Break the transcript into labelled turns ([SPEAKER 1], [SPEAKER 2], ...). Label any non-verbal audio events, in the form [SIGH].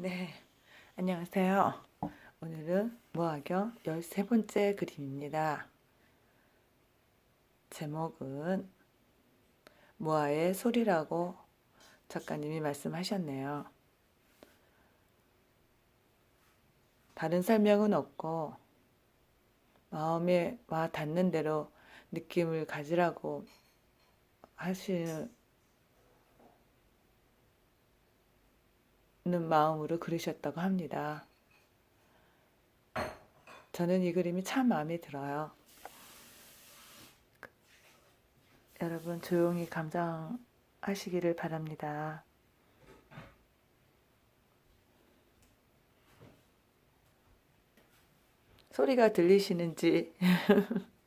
[SPEAKER 1] 네, 안녕하세요. 오늘은 모아경 13번째 그림입니다. 제목은 모아의 소리라고 작가님이 말씀하셨네요. 다른 설명은 없고 마음에 와 닿는 대로 느낌을 가지라고 하시 마음으로 그리셨다고 합니다. 저는 이 그림이 참 마음에 들어요. 여러분 조용히 감상하시기를 바랍니다. 소리가 들리시는지 [LAUGHS]